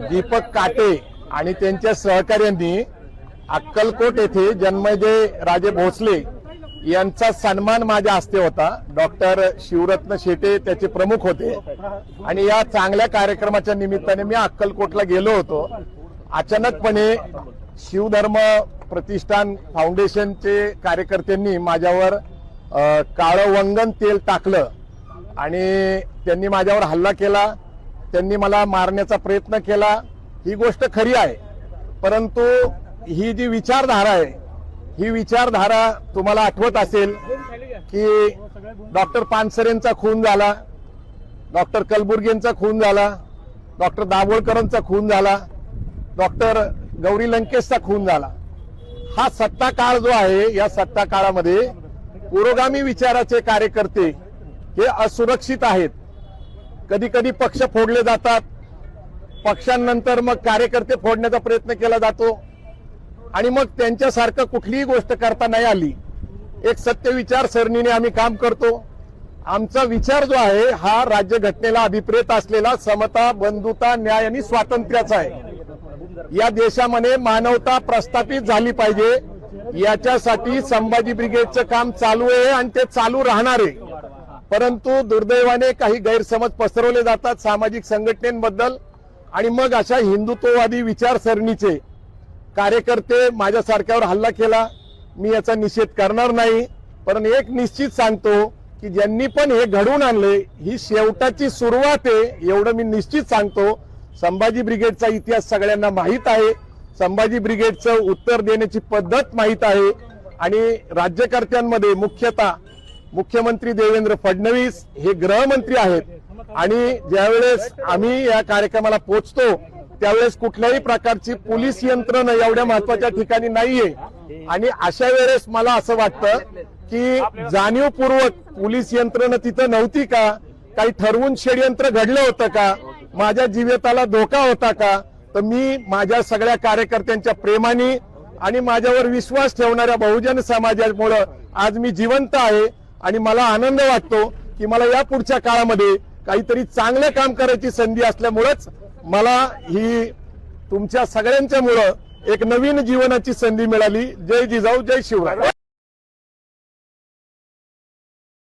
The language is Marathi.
दीपक काटे आणि त्यांच्या सहकाऱ्यांनी अक्कलकोट येथे जन्मजय राजे भोसले यांचा सन्मान माझ्या हस्ते होता. डॉक्टर शिवरत्न शेटे त्याचे प्रमुख होते. आणि या चांगल्या कार्यक्रमाच्या निमित्ताने मी अक्कलकोटला गेलो होतो. अचानकपणे शिवधर्म प्रतिष्ठान फाउंडेशनचे कार्यकर्त्यांनी माझ्यावर काळं वंगण तेल टाकलं आणि त्यांनी माझ्यावर हल्ला केला. त्यांनी मला मारण्याचा प्रयत्न केला. ही गोष्ट खरी आहे. परंतु ही जी विचारधारा आहे ही विचारधारा तुम्हाला आठवत असेल की डॉक्टर पानसरेंचा खून झाला डॉक्टर कलबुर्गेंचा खून झाला डॉक्टर दाभोळकरांचा खून झाला डॉक्टर गौरी लंकेशचा खून झाला. हा सत्ता काळ जो आहे या सत्ता काळामध्ये पुरोगामी विचाराचे कार्यकर्ते हे असुरक्षित आहेत. कधी कधी पक्ष फोडले जातात. पक्षांनंतर मग कार्यकर्ते फोडण्याचा प्रयत्न केला जातो. आणि मग त्यांच्यासारखं कुठलीही गोष्ट करता नाही आली. एक सत्य विचार सरणीने आम्ही काम करतो. आमचा विचार जो आहे हा राज्य घटनेला अभिप्रेत असलेला समता बंधुता न्याय आणि स्वातंत्र्याचा आहे. या देशामध्ये मानवता प्रस्थापित झाली पाहिजे. याच्यासाठी संभाजी ब्रिगेडचं काम चालू आहे आणि ते चालू राहणार आहे. परंतु दुर्दैवाने काही गैरसमज पसरवले जातात सामाजिक संघटनेबद्दल. आणि मग अशा हिंदुत्ववादी विचारसरणीचे कार्यकर्ते माझ्यासारख्यावर हल्ला केला. मी याचा निषेध करणार नाही. पण एक निश्चित सांगतो की ज्यांनी पण हे घडवून आणले ही शेवटाची सुरुवात आहे एवढं मी निश्चित सांगतो. संभाजी ब्रिगेडचा इतिहास सगळ्यांना माहीत आहे. संभाजी ब्रिगेडचं उत्तर देण्याची पद्धत माहीत आहे. आणि राज्यकर्त्यांमध्ये मुख्यतः मुख्यमंत्री देवेंद्र फडणवीस हे गृहमंत्री आहेत. आणि ज्यावेळेस आम्ही या कार्यक्रमाला पोहोचतो त्यावेळेस कुठल्याही प्रकारची पोलीस यंत्रणा एवढ्या महत्त्वाच्या ठिकाणी नाहीये. आणि अशा वेळेस मला असं वाटतं की जाणीवपूर्वक पोलीस यंत्रणा तिथं नव्हती का? काही ठरवून षडयंत्र घडलं होतं का? माझ्या जीविताला धोका होता का? तर मी माझ्या सगळ्या कार्यकर्त्यांच्या प्रेमाने आणि माझ्यावर विश्वास ठेवणाऱ्या बहुजन समाजामुळं आज मी जिवंत आहे. आणि मला आनंद वाटतो की मला या पुढच्या काळामध्ये काहीतरी चांगलं काम करायची संधी असल्यामुळंच मला ही तुमच्या सगळ्यांच्यामुळं एक नवीन जीवनाची संधी मिळाली. जय जिजाऊ जय शिवराय.